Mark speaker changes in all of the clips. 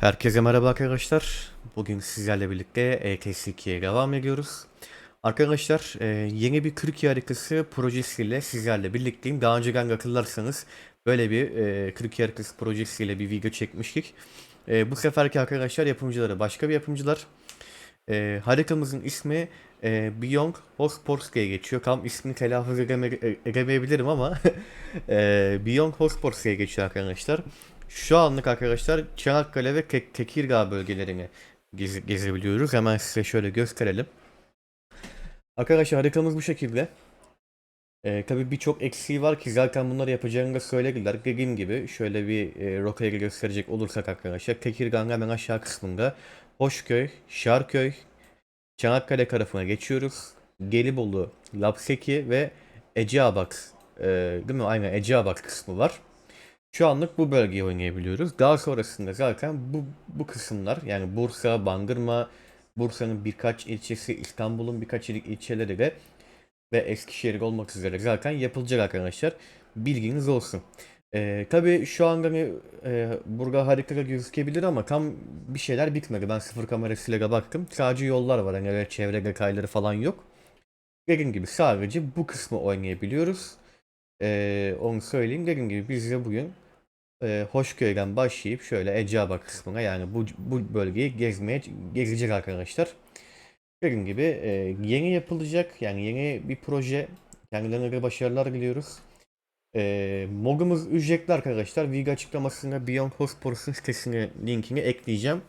Speaker 1: Herkese merhaba arkadaşlar. Bugün sizlerle birlikte ETS2'ye devam ediyoruz. Arkadaşlar e, yeni bir Türkiye haritası projesiyle sizlerle birlikteyim. Daha önceden hatırlarsanız böyle bir e, Türkiye haritası projesiyle bir video çekmiştik. E, bu seferki arkadaşlar yapımcıları başka bir yapımcılar. E, haritamızın ismi e, Beyond Hosport diye geçiyor. Tam ismini telaffuz edeme- edemeyebilirim ama e, Beyond Hosport diye geçiyor arkadaşlar. Şu anlık arkadaşlar Çanakkale ve Tek- Tekirdağ bölgelerini geze- gezebiliyoruz. Hemen size şöyle gösterelim. Arkadaşlar haritamız bu şekilde. Ee, tabii birçok eksiği var ki zaten bunları yapacağını da söylediler. Dediğim gibi şöyle bir e, rotayı gösterecek olursak arkadaşlar Tekirdağ'ın hemen aşağı kısmında Hoşköy, Şarköy, Çanakkale tarafına geçiyoruz. Gelibolu, Lapseki ve Eceabat e, değil mi? Aynen Eceabat kısmı var. Şu anlık bu bölgeyi oynayabiliyoruz. Daha sonrasında zaten bu, bu kısımlar yani Bursa, Bandırma, Bursa'nın birkaç ilçesi, İstanbul'un birkaç il- ilçeleri de ve Eskişehir olmak üzere zaten yapılacak arkadaşlar. Bilginiz olsun. Ee, tabii şu anda hani, e, burada haritada gözükebilir ama tam bir şeyler bitmedi. Ben sıfır kamerasıyla baktım. Sadece yollar var. Hani öyle çevre detayları falan yok. Dediğim gibi sadece bu kısmı oynayabiliyoruz. Ee, onu söyleyeyim. Dediğim gibi biz de bugün e, Hoşköy'den başlayıp şöyle Eceabat kısmına yani bu, bu bölgeyi gezmeye gezecek arkadaşlar. Dediğim gibi e, yeni yapılacak yani yeni bir proje. Kendilerine de başarılar diliyoruz. E, Mogumuz ücretli arkadaşlar. Video açıklamasında Beyond Hosports'un sitesine linkini ekleyeceğim.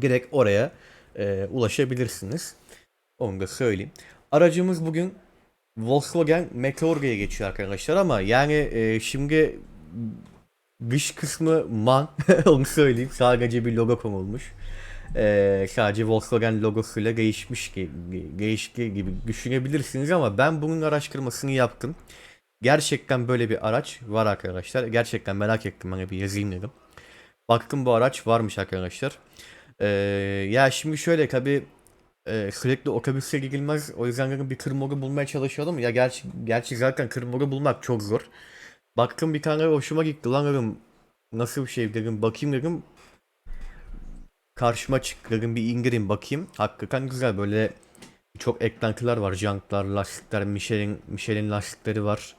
Speaker 1: Direkt oraya e, ulaşabilirsiniz. Onu da söyleyeyim. Aracımız bugün Volkswagen Meteor diye geçiyor arkadaşlar ama yani e, şimdi dış kısmı man onu söyleyeyim sadece bir logo konulmuş. E, sadece Volkswagen logosuyla değişmiş gibi, değişki gibi düşünebilirsiniz ama ben bunun araştırmasını yaptım. Gerçekten böyle bir araç var arkadaşlar. Gerçekten merak ettim hani bir yazayım dedim. Baktım bu araç varmış arkadaşlar. E, ya şimdi şöyle tabi e, sürekli otobüse gidilmez. O yüzden bir kırmoru bulmaya çalışalım. Ya gerçi, gerçi zaten kırmoru bulmak çok zor. Baktım bir tane hoşuma gitti lan dedim. Nasıl bir şey dedim bakayım dedim. Karşıma çıktı dedim bir indireyim bakayım. Hakikaten güzel böyle çok eklentiler var. Jantlar, lastikler, Michelin, Michelin lastikleri var.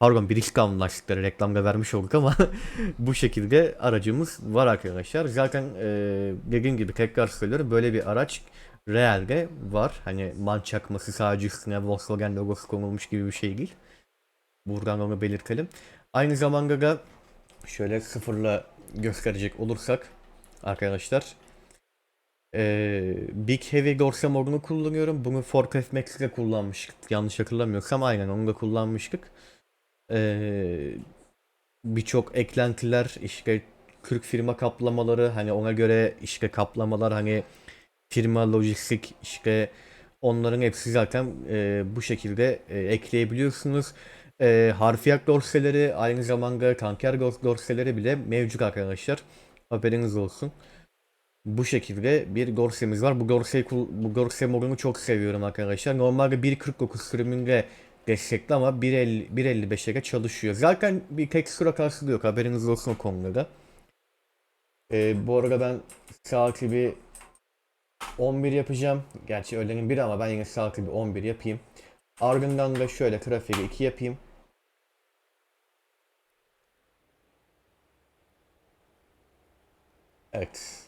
Speaker 1: Pardon Bridgestone lastikleri reklamda vermiş olduk ama bu şekilde aracımız var arkadaşlar. Zaten e, dediğim gibi tekrar söylüyorum böyle bir araç realde var. Hani man çakması sadece üstüne Volkswagen logosu konulmuş gibi bir şey değil. Buradan onu belirtelim. Aynı zamanda da şöyle sıfırla gösterecek olursak arkadaşlar ee, Big Heavy Dorse modunu kullanıyorum. Bunu Ford F-Max'te kullanmıştık. Yanlış hatırlamıyorsam aynen onu da kullanmıştık. Ee, Birçok eklentiler işte 40 firma kaplamaları hani ona göre işte kaplamalar hani firma lojistik işte onların hepsi zaten e, bu şekilde e, ekleyebiliyorsunuz. E, harfiyat dorseleri aynı zamanda kanker dorseleri bile mevcut arkadaşlar. Haberiniz olsun. Bu şekilde bir dorsemiz var. Bu kul- bu dorse modunu çok seviyorum arkadaşlar. Normalde 1.49 sürümünde destekli ama 1.50 1.55'e çalışıyor. Zaten bir tek sıra karşılığı yok. Haberiniz olsun o konuda. E, bu arada ben saati bir 11 yapacağım. Gerçi öğlenin 1 ama ben yine saati bir 11 yapayım. Ardından da şöyle trafiği 2 yapayım. Evet.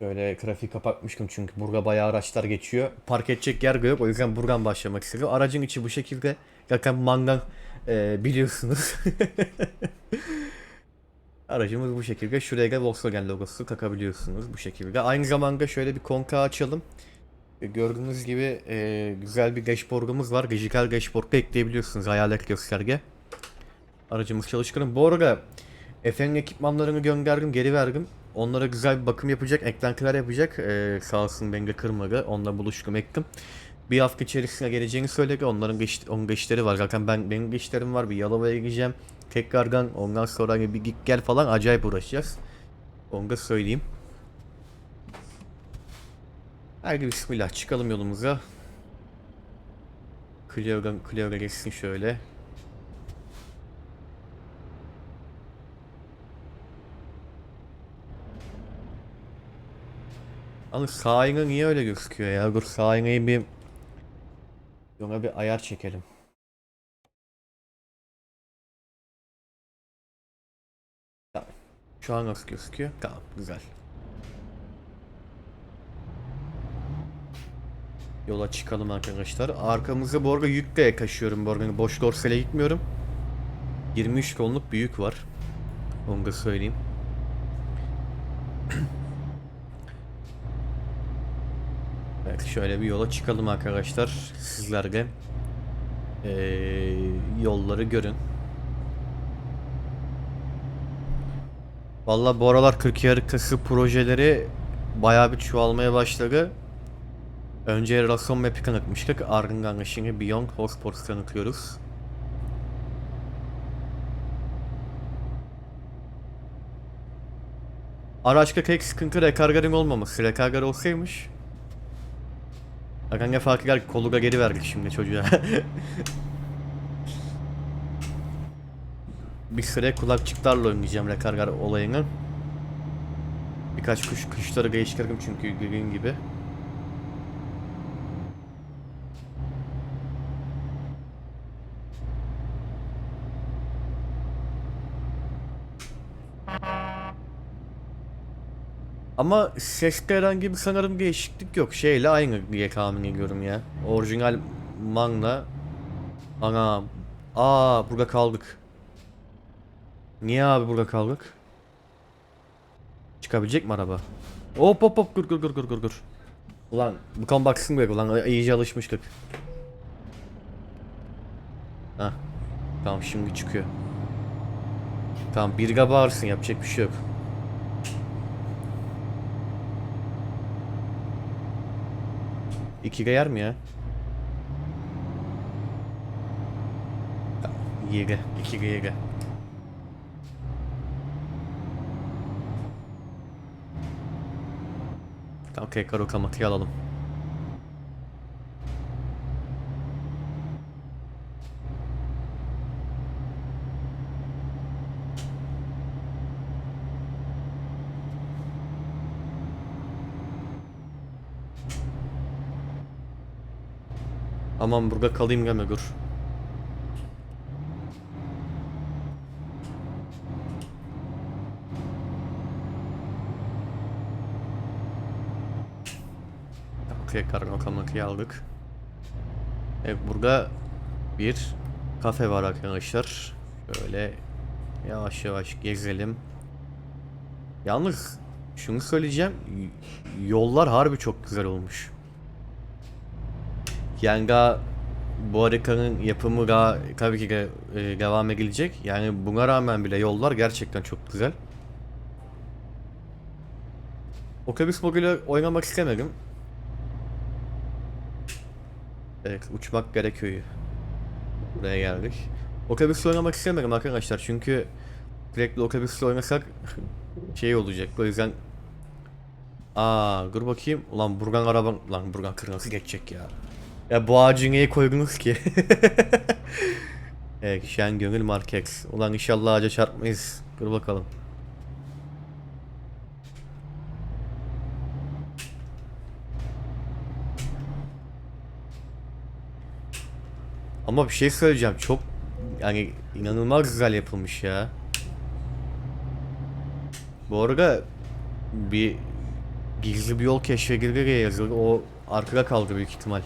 Speaker 1: Böyle trafiği kapatmıştım çünkü burada bayağı araçlar geçiyor. Park edecek yer yok. O yüzden buradan başlamak istedim. Aracın içi bu şekilde. Zaten mangan e, biliyorsunuz. Aracımız bu şekilde. Şuraya da Volkswagen logosu takabiliyorsunuz bu şekilde. Aynı zamanda şöyle bir konka açalım. E, Gördüğünüz gibi e, güzel bir dashboardumuz var. Dijital dashboard'da ekleyebiliyorsunuz hayalet gösterge. Aracımız çalışkanım. Bu arada Efe'nin ekipmanlarını gönderdim, geri verdim. Onlara güzel bir bakım yapacak, eklentiler yapacak. Ee, sağ olsun beni de kırmadı. Onunla buluştum ettim. Bir hafta içerisinde geleceğini söyledi. Onların geç, onun geçleri var. Zaten ben benim geçlerim var. Bir Yalova'ya gideceğim. Tekrardan ondan sonra hani bir git gel falan acayip uğraşacağız. Onu da söyleyeyim. Haydi bismillah çıkalım yolumuza. Clio'da geçsin şöyle. Sağ ayna niye öyle gözüküyor ya? Dur aynayı bir ona bir ayar çekelim. Şu an nasıl gözüküyor? Tamam güzel. Yola çıkalım arkadaşlar. Arkamızda bu arada yük de taşıyorum bu arada. Boş dorsale gitmiyorum. 23 tonluk bir yük var. Onu da söyleyeyim. Şöyle bir yola çıkalım arkadaşlar. Sizler de eee, yolları görün. Vallahi bu aralar 42 haritası projeleri bayağı bir çoğalmaya başladı. Önce Rason Map'i tanıtmıştık. Ardından da şimdi Beyond Hosports tanıtıyoruz. Araçta tek sıkıntı rekargarın olmaması. Rekargar olsaymış. Bakın ne farkı var ki kolu da geri verdik şimdi çocuğa. bir süre kulakçıklarla oynayacağım rekargar olayını. Birkaç kuş kuşları değiştirdim çünkü dediğim gibi. Ama seste herhangi bir sanırım değişiklik yok. Şeyle aynı diye tahmin ediyorum ya. Orijinal manga. Ana. Aa burada kaldık. Niye abi burada kaldık? Çıkabilecek mi araba? Hop hop hop dur dur dur dur dur dur. Ulan bu kan baksın böyle ulan iyice alışmıştık. Hah. Tamam şimdi çıkıyor. Tamam bir bağırsın yapacak bir şey yok. İki yer mi ya? Yeri. İki yeri. Tamam tekrar o kamatıyı alalım. Aman burada kalayım deme dur. Tekrar okamakıyı aldık. Evet burada bir kafe var arkadaşlar. Şöyle yavaş yavaş gezelim. Yalnız şunu söyleyeceğim. Yollar harbi çok güzel olmuş. Yanga bu haritanın yapımı daha tabii ki de e, devam edilecek. Yani buna rağmen bile yollar gerçekten çok güzel. Otobüs moduyla oynamak istemedim. Evet uçmak gerekiyor. Buraya geldik. Otobüsle oynamak istemedim arkadaşlar çünkü sürekli otobüsle oynasak şey olacak o yüzden Aa dur bakayım. Ulan Burgan araban... Lan Burgan kırmızı geçecek ya. Ya bu ağacı niye koydunuz ki? evet Şen Gönül Market. Ulan inşallah ağaca çarpmayız. Dur bakalım. Ama bir şey söyleyeceğim. Çok yani inanılmaz güzel yapılmış ya. Bu arada bir gizli bir yol keşfedildi diye yazıyor. O arkada kaldı büyük ihtimal.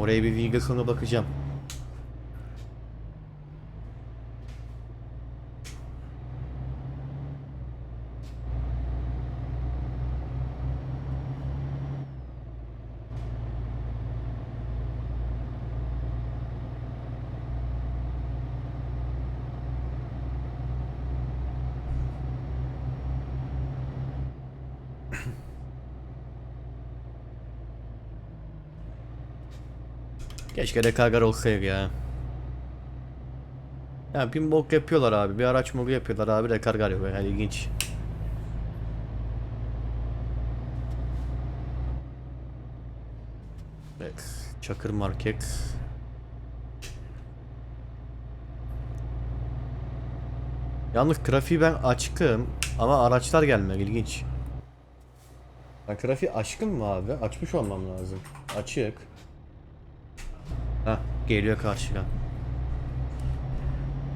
Speaker 1: Oraya bir video sonra bakacağım. Keşke rekargar olsaydı ya. Ya bir bok yapıyorlar abi. Bir araç mogu yapıyorlar abi rekargar yok. Yani ilginç. Evet. Çakır Market. Yalnız trafiği ben açtım ama araçlar gelmiyor ilginç. Ben trafiği açtım mı abi? Açmış olmam lazım. Açık. Geliyor karşıdan.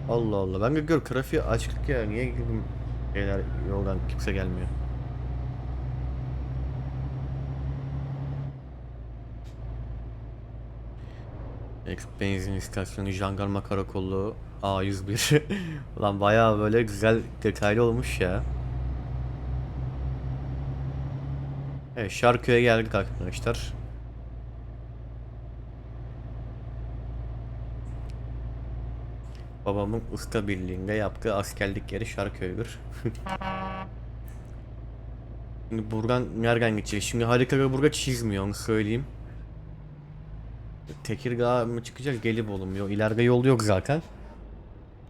Speaker 1: Allah Allah. Ben de gör trafiği açtık ya. Niye girdim? Beyler yoldan kimse gelmiyor. Benzin istasyonu, jandarma karakolu, A101. Ulan bayağı böyle güzel detaylı olmuş ya. Evet Şarköy'e geldik arkadaşlar. Babamın usta birliğinde yaptığı askerlik yeri Şarköy'dür. Şimdi buradan nereden gidecek? Şimdi haritaları burada çizmiyor onu söyleyeyim. Tekirdağ mı çıkacak Gelibolu mu? Yok ileride yol yok zaten.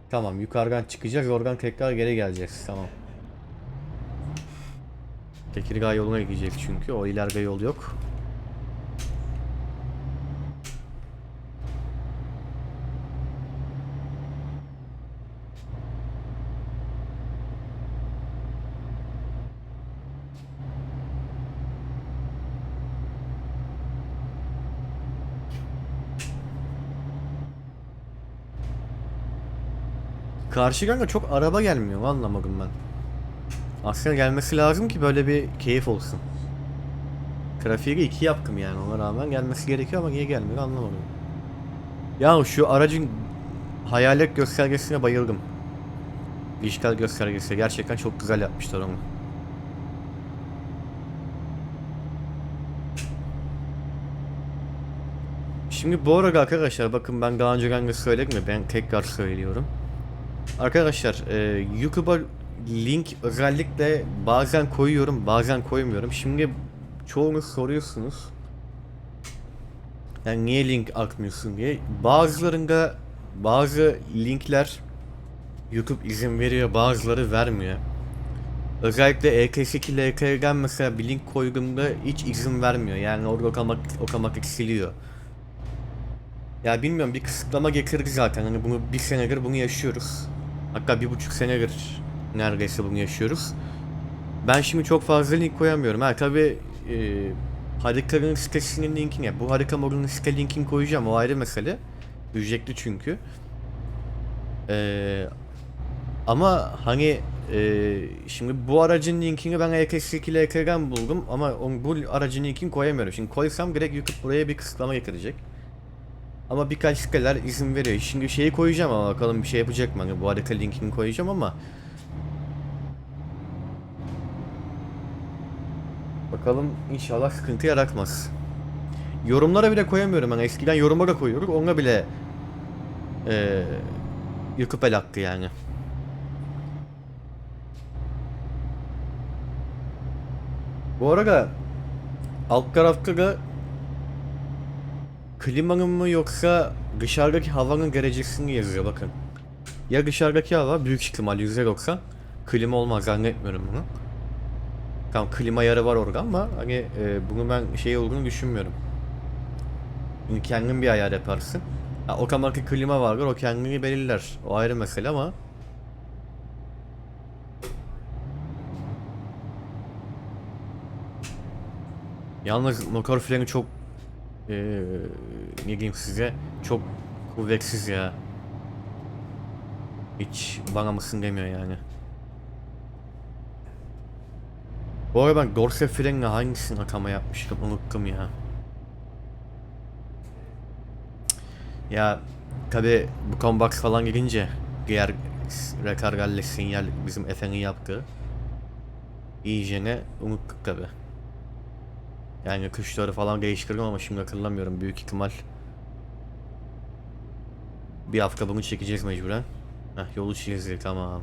Speaker 1: Tamam yukarıdan çıkacağız oradan tekrar geri geleceğiz tamam. Tekirdağ yoluna gidecek çünkü o ileride yol yok. Karşı kanka çok araba gelmiyor anlamadım ben. Aslında gelmesi lazım ki böyle bir keyif olsun. Trafiği iki yaptım yani ona rağmen gelmesi gerekiyor ama niye gelmiyor anlamadım. Ya şu aracın hayalet göstergesine bayıldım. İşgal göstergesi gerçekten çok güzel yapmışlar onu. Şimdi bu arada arkadaşlar bakın ben daha de söyledim mi ben tekrar söylüyorum. Arkadaşlar e, YouTube'a link özellikle bazen koyuyorum bazen koymuyorum. Şimdi çoğunuz soruyorsunuz. Yani niye link atmıyorsun diye. Bazılarında bazı linkler YouTube izin veriyor bazıları vermiyor. Özellikle EKS2 LK'den mesela bir link koyduğumda hiç izin vermiyor. Yani orada otomatik, otomatik siliyor. Ya bilmiyorum bir kısıtlama getirdi zaten. Hani bunu bir senedir bunu yaşıyoruz. Hatta bir buçuk senedir neredeyse bunu yaşıyoruz. Ben şimdi çok fazla link koyamıyorum. Ha tabi e, haritanın sitesinin linkini, bu harika modunun site linkini koyacağım. O ayrı mesele. Ücretli çünkü. E, ama hani e, şimdi bu aracın linkini ben EKS2 LK'den buldum ama on, bu aracın linkini koyamıyorum. Şimdi koysam direkt YouTube buraya bir kısıtlama getirecek. Ama birkaç siteler izin veriyor. Şimdi şeyi koyacağım ama bakalım bir şey yapacak mı? Hani bu harita linkini koyacağım ama Bakalım inşallah sıkıntı yaratmaz. Yorumlara bile koyamıyorum ben. Eskiden yoruma da koyuyorduk. Ona bile ee, yıkıp el attı yani. Bu arada alt tarafta da klimanın mı yoksa dışarıdaki havanın derecesini yazıyor bakın. Ya dışarıdaki hava büyük ihtimal %90 klima olmaz zannetmiyorum bunu. Tamam klima yarı var orada ama hani e, bunu ben şey olduğunu düşünmüyorum. Çünkü kendin bir ayar yaparsın. Ha, otomatik klima vardır o kendini belirler. O ayrı mesele ama Yalnız motor freni çok ee, ne diyeyim size çok kuvvetsiz ya. Hiç bana mısın demiyor yani. Bu arada ben dorse frenle hangisini atama yapmıştım unuttum ya. Ya tabi bu combox falan girince diğer rekargalle sinyal bizim Efe'nin yaptığı iyicene unuttuk tabi. Yani kışları falan değiştirdim ama şimdi hatırlamıyorum büyük ihtimal. Bir hafta bunu çekeceğiz mecburen. Heh, yolu çizdik tamam.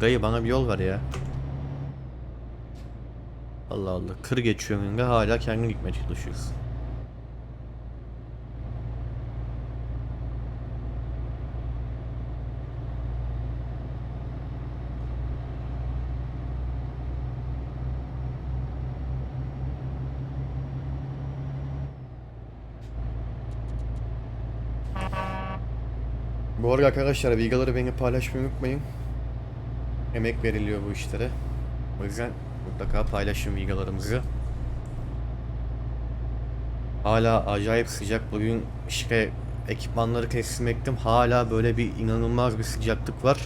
Speaker 1: Gayı bana bir yol ver ya. Allah Allah. Kır geçiyor önünde hala kendin gitmeye çalışıyorsun. Bu arada arkadaşlar videoları beni paylaşmayı unutmayın. Emek veriliyor bu işlere. O yüzden mutlaka paylaşın videolarımızı. Hala acayip sıcak. Bugün işte ekipmanları teslim ettim. Hala böyle bir inanılmaz bir sıcaklık var.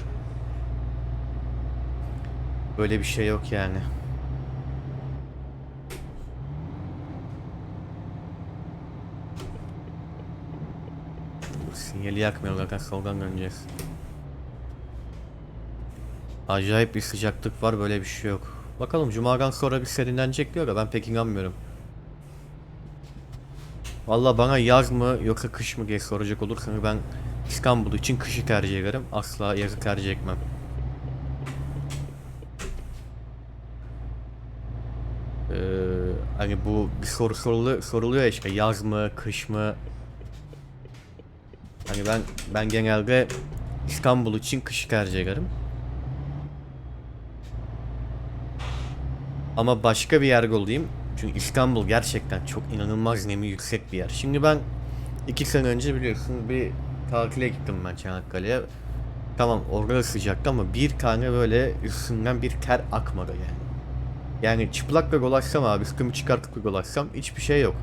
Speaker 1: Böyle bir şey yok yani. Sinyali yakmıyorlar. Soldan döneceğiz. Acayip bir sıcaklık var. Böyle bir şey yok. Bakalım Cuma'dan sonra bir serinlenecek diyor da ben pek inanmıyorum. Valla bana yaz mı yoksa kış mı diye soracak olursanız ben İstanbul için kışı tercih ederim. Asla yazı tercih etmem. Ee, hani bu bir soru sorulu, soruluyor ya işte yaz mı kış mı Hani ben ben genelde İstanbul için kışı tercih ederim. Ama başka bir yer olayım. Çünkü İstanbul gerçekten çok inanılmaz nemi yüksek bir yer. Şimdi ben iki sene önce biliyorsunuz bir tatile gittim ben Çanakkale'ye. Tamam orada da sıcaktı ama bir tane böyle üstünden bir ter akmadı yani. Yani çıplakla dolaşsam abi üstümü çıkartıp dolaşsam hiçbir şey yok.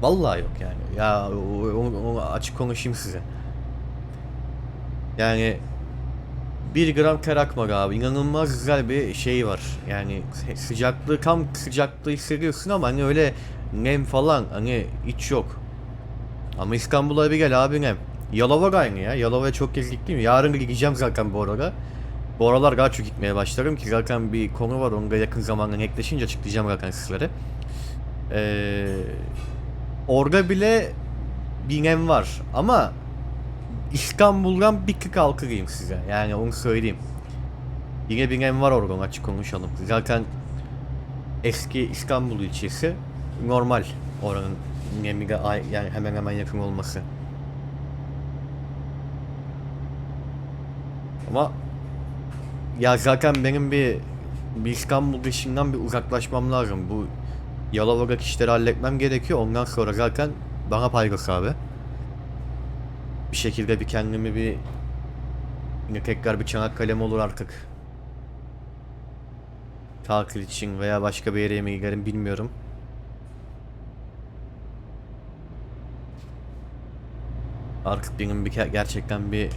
Speaker 1: Vallahi yok yani. Ya onu, onu açık konuşayım size. Yani bir gram ter akmadı abi. İnanılmaz güzel bir şey var. Yani sı- sıcaklığı tam sıcaklığı hissediyorsun ama hani öyle nem falan hani hiç yok. Ama İstanbul'a bir gel abi nem. Yalova aynı ya. Yalova'ya çok kez gittim. Yarın gideceğim zaten bu arada. Bu aralar daha çok gitmeye başlarım ki zaten bir konu var. Onu da yakın zamanda netleşince açıklayacağım zaten sizlere. Eee Orada bile bir nem var ama İstanbul'dan bir tık alkırayım size. Yani onu söyleyeyim. Yine bir nem var oradan açık konuşalım. Zaten eski İstanbul ilçesi normal oranın nemi ay- yani hemen hemen yakın olması. Ama ya zaten benim bir bir İstanbul dışından bir uzaklaşmam lazım. Bu Yalova'daki işleri halletmem gerekiyor. Ondan sonra zaten bana paydos abi. Bir şekilde bir kendimi bir yine tekrar bir Çanakkale'm olur artık. Tatil için veya başka bir yere mi giderim bilmiyorum. Artık benim bir gerçekten bir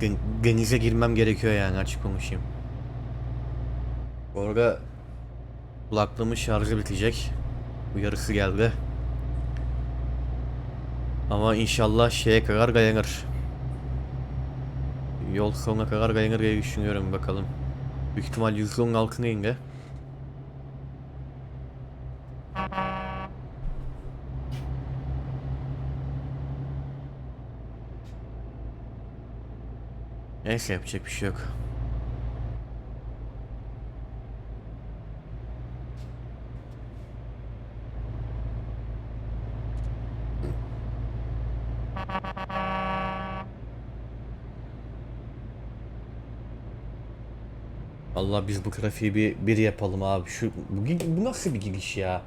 Speaker 1: den- denize girmem gerekiyor yani açık konuşayım. Bu arada kulaklığımın şarjı bitecek. Uyarısı geldi. Ama inşallah şeye kadar dayanır. Yol sonuna kadar dayanır diye düşünüyorum bakalım. Büyük ihtimal %10'un altına indi. Neyse yapacak bir şey yok. Allah biz bu trafiği bir, bir yapalım abi. Şu bu, bu nasıl bir giriş ya?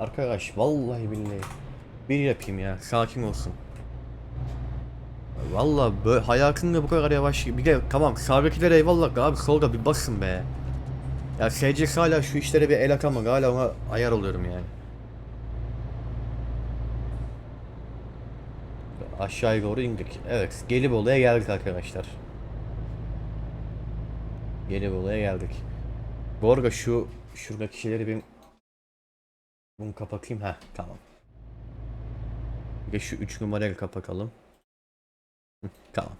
Speaker 1: Arkadaş vallahi billahi. Bir yapayım ya. Sakin olsun. Vallahi böyle hayatımda bu kadar yavaş bir de tamam sağdakilere eyvallah abi solda bir basın be. Ya SCS hala şu işlere bir el atamadı hala ona ayar oluyorum yani. Aşağıya doğru indik. Evet Gelibolu'ya geldik arkadaşlar. Gelibolu'ya geldik. Bu arada şu şuradaki şeyleri bir bunu kapatayım ha tamam. Bir şu 3 numarayı kapatalım. Hı, tamam.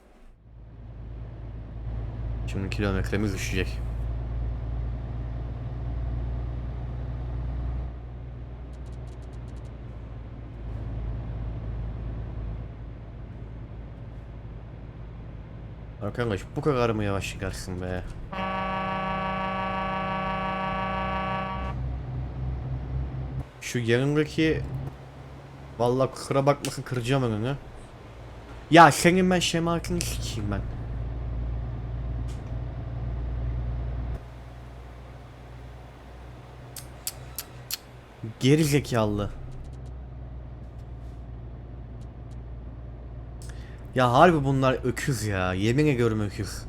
Speaker 1: Şimdi kilometremiz düşecek. Arkadaş bu kadar mı yavaş çıkarsın be? Şu yanındaki Vallahi kusura bakmasın kıracağım önünü. Ya senin ben şematini sikeyim ben. Geri zekalı. Ya harbi bunlar öküz ya. Yemin ediyorum öküz.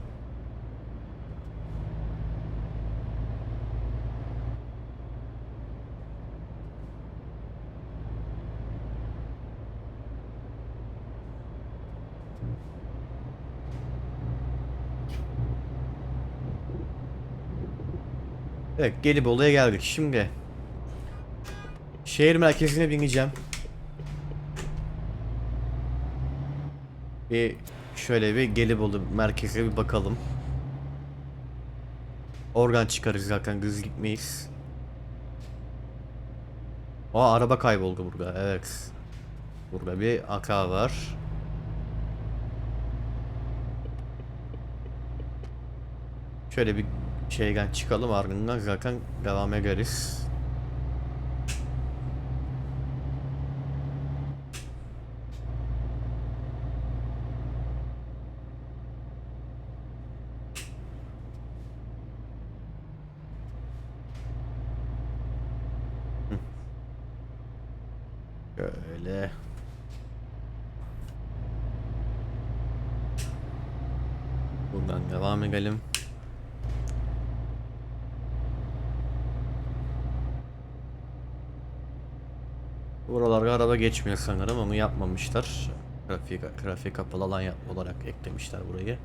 Speaker 1: Evet Gelibolu'ya geldik. Şimdi şehir merkezine bineceğim. Bir şöyle bir Gelibolu merkeze bir bakalım. Organ çıkarız zaten hız gitmeyiz. Aa araba kayboldu burada evet. Burada bir AK var. Şöyle bir şeyden çıkalım ardından zaten devam ederiz. Hı. Şöyle. Buradan devam edelim. Buralarda araba geçmiyor sanırım onu yapmamışlar. Trafik, trafik kapalı alan olarak eklemişler burayı.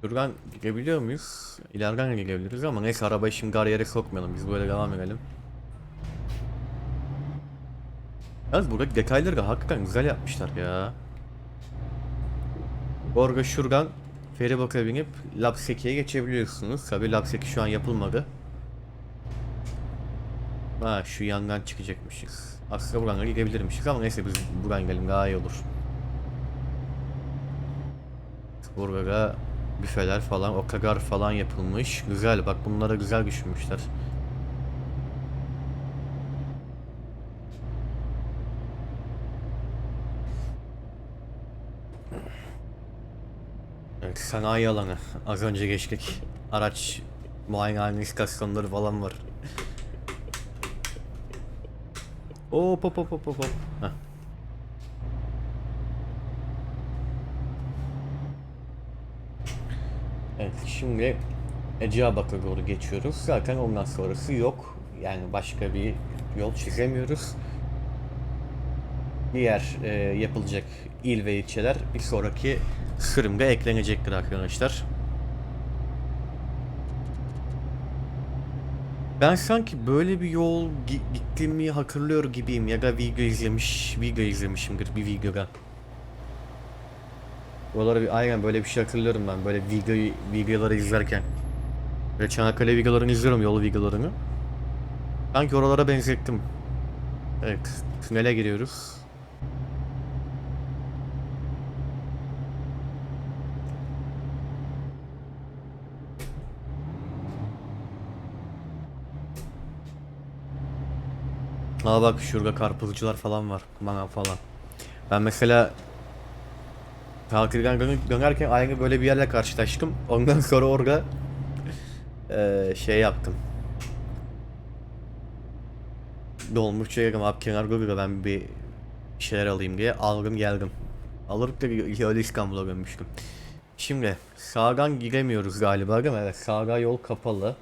Speaker 1: Şuradan gidebiliyor muyuz? İleriden de gidebiliriz ama neyse arabayı şimdi gar yere sokmayalım biz böyle devam edelim. Yalnız buradaki detayları da hakikaten güzel yapmışlar ya. Orada şuradan feribota binip Lapseki'ye geçebiliyorsunuz. Tabi Lapseki şu an yapılmadı. Ha şu yandan çıkacakmışız. Aslında buradan gidebilirmişiz ama neyse biz buradan gidelim daha iyi olur. Burada da büfeler falan, otogar falan yapılmış. Güzel bak bunlara güzel düşünmüşler. Sanayi alanı. Az önce geçtik. Araç muayenehane istasyonları falan var. Hop hop hop hop. hop. Heh. Evet şimdi Eceabat'a doğru geçiyoruz. Zaten ondan sonrası yok. Yani başka bir yol çizemiyoruz. Diğer e, yapılacak il ve ilçeler bir sonraki sürümde eklenecektir arkadaşlar. Ben sanki böyle bir yol gi- gittiğimi hatırlıyor gibiyim ya da video izlemiş, video izlemişimdir bir videoda. Buraları bir aynen böyle bir şey hatırlıyorum ben böyle video videoları izlerken. Böyle Çanakkale videolarını izliyorum yol videolarını. Sanki oralara benzettim. Evet, tünele giriyoruz. Aa bak şurada karpuzcular falan var. Manav falan. Ben mesela Kalkırgan dön- dönerken aynı böyle bir yerle karşılaştım. Ondan sonra orada eee, şey yaptım. Dolmuşça yedim abi kenar görüyor ben bir şeyler alayım diye aldım geldim. Alırıp da öyle İstanbul'a dönmüştüm. Şimdi sağdan giremiyoruz galiba değil mi? Evet sağda yol kapalı.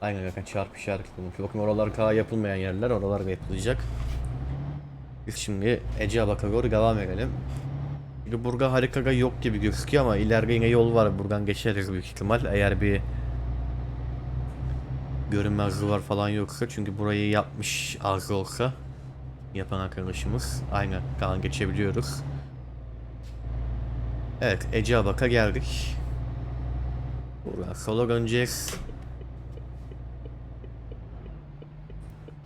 Speaker 1: Aynen yakın çarpı işaret bulmuş. Bakın oralar daha yapılmayan yerler oralar da yapılacak. Biz şimdi Eceabat'a doğru devam edelim. Şimdi burada haritada yok gibi gözüküyor ama ileride yine yol var. Buradan geçeriz büyük ihtimal. Eğer bir görünmez duvar falan yoksa. Çünkü burayı yapmış az olsa yapan arkadaşımız. Aynen kalan geçebiliyoruz. Evet Eceabat'a geldik. Buradan sola döneceğiz.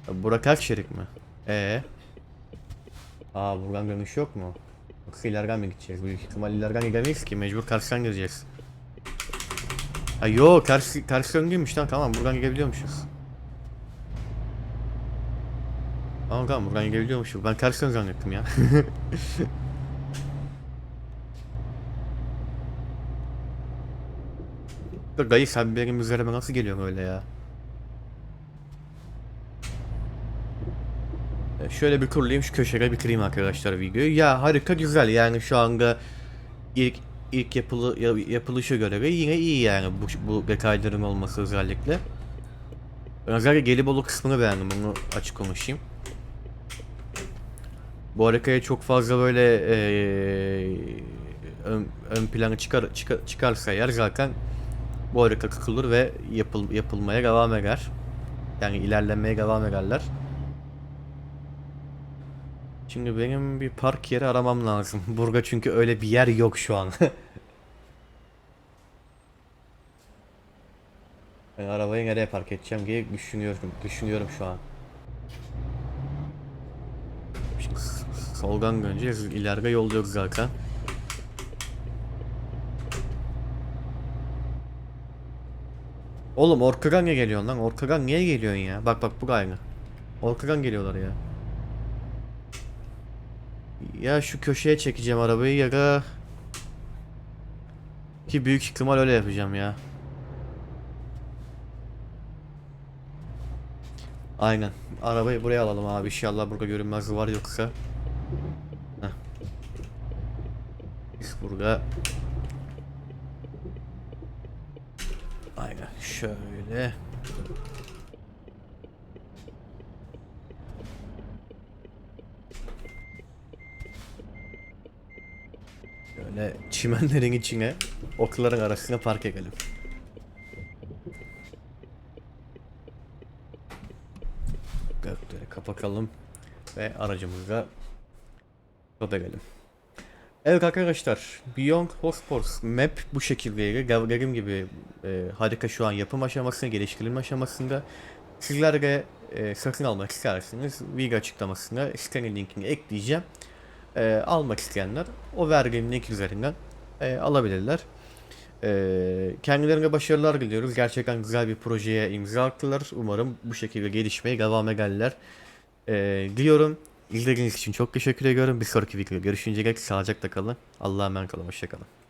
Speaker 1: Burak kaç şerik mi? Ee. Aa buradan dönüş yok mu? Yoksa ileriden mi gideceğiz? Büyük ihtimal ileriden gidemeyiz ki mecbur karşıdan gireceğiz. Ha yo ters yön değilmiş lan tamam buradan gidebiliyormuşuz. Tamam tamam buradan gidebiliyormuşuz. Ben yön zannettim ya. Da Dayı sen benim üzerime nasıl geliyorsun öyle ya? Şöyle bir kurulayım şu köşeye bitireyim arkadaşlar videoyu. Ya harika güzel yani şu anda ilk ilk yapılı ya- yapılışa göre yine iyi yani bu bu detayların olması özellikle. Özellikle Gelibolu kısmını beğendim onu açık konuşayım. Bu haritaya çok fazla böyle eee, ön, ön plana çıkar, çıkar, çıkarsa eğer zaten bu harita kıkılır ve yapıl, yapılmaya devam eder. Yani ilerlemeye devam ederler. Şimdi benim bir park yeri aramam lazım. Burada çünkü öyle bir yer yok şu an. ben arabayı nereye park edeceğim diye düşünüyorum. Düşünüyorum şu an. Şimdi soldan döneceğiz. İleride yol yok zaten. Oğlum Orkagan niye geliyorsun lan? Orkagan niye geliyorsun ya? Bak bak bu aynı. Orkagan geliyorlar ya. Ya şu köşeye çekeceğim arabayı ya da ki büyük ihtimal öyle yapacağım ya. Aynen. Arabayı buraya alalım abi. İnşallah burada görünmez var yoksa. Heh. Biz burada Aynen şöyle. Böyle çimenlerin içine, okların arasına park edelim. Gökleri kapatalım ve aracımızla yola edelim. Evet arkadaşlar, Beyond Hospors map bu şekildeydi. Dediğim gibi e, harika şu an yapım aşamasında, geliştirilme aşamasında. Sizler de e, satın almak isterseniz video açıklamasına sitenin linkini ekleyeceğim. E, almak isteyenler o verdiğim link üzerinden e, alabilirler. E, kendilerine başarılar diliyoruz. Gerçekten güzel bir projeye imza attılar. Umarım bu şekilde gelişmeye devam ederler. E, diyorum. İzlediğiniz için çok teşekkür ediyorum. Bir sonraki videoda görüşünceye dek sağlıcakla kalın. Allah'a emanet olun. Hoşçakalın.